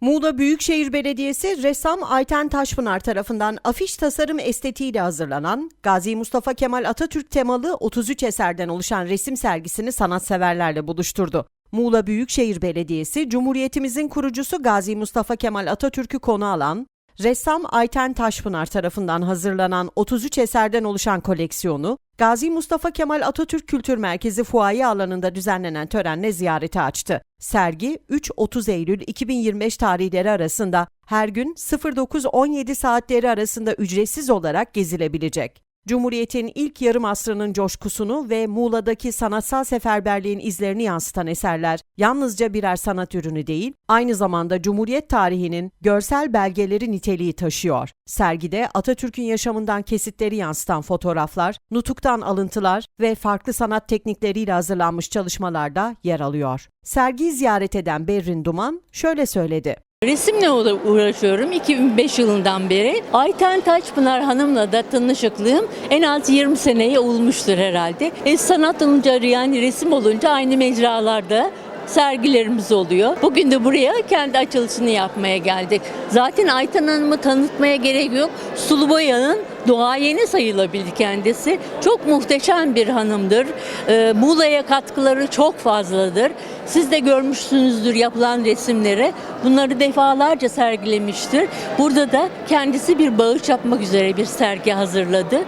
Muğla Büyükşehir Belediyesi ressam Ayten Taşpınar tarafından afiş tasarım estetiğiyle hazırlanan Gazi Mustafa Kemal Atatürk temalı 33 eserden oluşan resim sergisini sanatseverlerle buluşturdu. Muğla Büyükşehir Belediyesi, Cumhuriyetimizin kurucusu Gazi Mustafa Kemal Atatürk'ü konu alan, ressam Ayten Taşpınar tarafından hazırlanan 33 eserden oluşan koleksiyonu, Gazi Mustafa Kemal Atatürk Kültür Merkezi fuaye alanında düzenlenen törenle ziyarete açtı. Sergi 3-30 Eylül 2025 tarihleri arasında her gün 09-17 saatleri arasında ücretsiz olarak gezilebilecek. Cumhuriyet'in ilk yarım asrının coşkusunu ve Muğla'daki sanatsal seferberliğin izlerini yansıtan eserler yalnızca birer sanat ürünü değil, aynı zamanda Cumhuriyet tarihinin görsel belgeleri niteliği taşıyor. Sergide Atatürk'ün yaşamından kesitleri yansıtan fotoğraflar, nutuktan alıntılar ve farklı sanat teknikleriyle hazırlanmış çalışmalarda yer alıyor. Sergiyi ziyaret eden Berrin Duman şöyle söyledi. Resimle uğra- uğraşıyorum 2005 yılından beri. Ayten Taçpınar Hanım'la da tanışıklığım en az 20 seneye olmuştur herhalde. E, sanat olunca yani resim olunca aynı mecralarda sergilerimiz oluyor. Bugün de buraya kendi açılışını yapmaya geldik. Zaten Ayten Hanım'ı tanıtmaya gerek yok. Sulu boyanın doğayeni sayılabilir kendisi. Çok muhteşem bir hanımdır. Ee, Muğla'ya katkıları çok fazladır. Siz de görmüşsünüzdür yapılan resimleri. Bunları defalarca sergilemiştir. Burada da kendisi bir bağış yapmak üzere bir sergi hazırladı.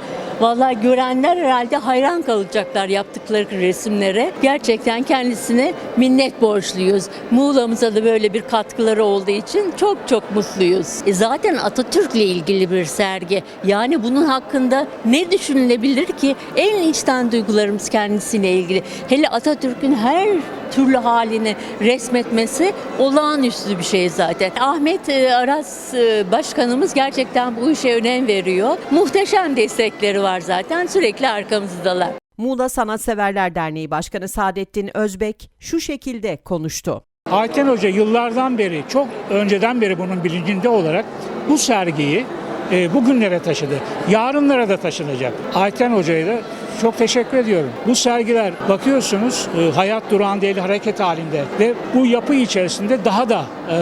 Vallahi görenler herhalde hayran kalacaklar yaptıkları resimlere. Gerçekten kendisine minnet borçluyuz. Muğla'mıza da böyle bir katkıları olduğu için çok çok mutluyuz. E zaten Atatürk'le ilgili bir sergi. Yani bunun hakkında ne düşünülebilir ki? En içten duygularımız kendisiyle ilgili. Hele Atatürk'ün her türlü halini resmetmesi olağanüstü bir şey zaten. Ahmet e, Aras e, başkanımız gerçekten bu işe önem veriyor. Muhteşem destekleri var zaten. Sürekli arkamızdalar. Muğla Sanatseverler Derneği Başkanı Saadettin Özbek şu şekilde konuştu. Ayten Hoca yıllardan beri, çok önceden beri bunun bilincinde olarak bu sergiyi e, bugünlere taşıdı. Yarınlara da taşınacak. Ayten Hoca'ya da çok teşekkür ediyorum. Bu sergiler bakıyorsunuz e, hayat durağan değil hareket halinde ve bu yapı içerisinde daha da e,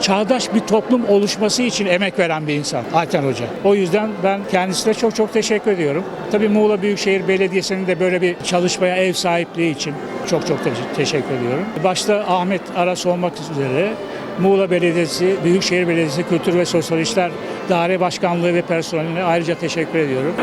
çağdaş bir toplum oluşması için emek veren bir insan Ayten Hoca. O yüzden ben kendisine çok çok teşekkür ediyorum. Tabii Muğla Büyükşehir Belediyesi'nin de böyle bir çalışmaya ev sahipliği için çok çok te- teşekkür ediyorum. Başta Ahmet Aras olmak üzere Muğla Belediyesi, Büyükşehir Belediyesi Kültür ve Sosyal İşler Daire Başkanlığı ve personeline ayrıca teşekkür ediyorum.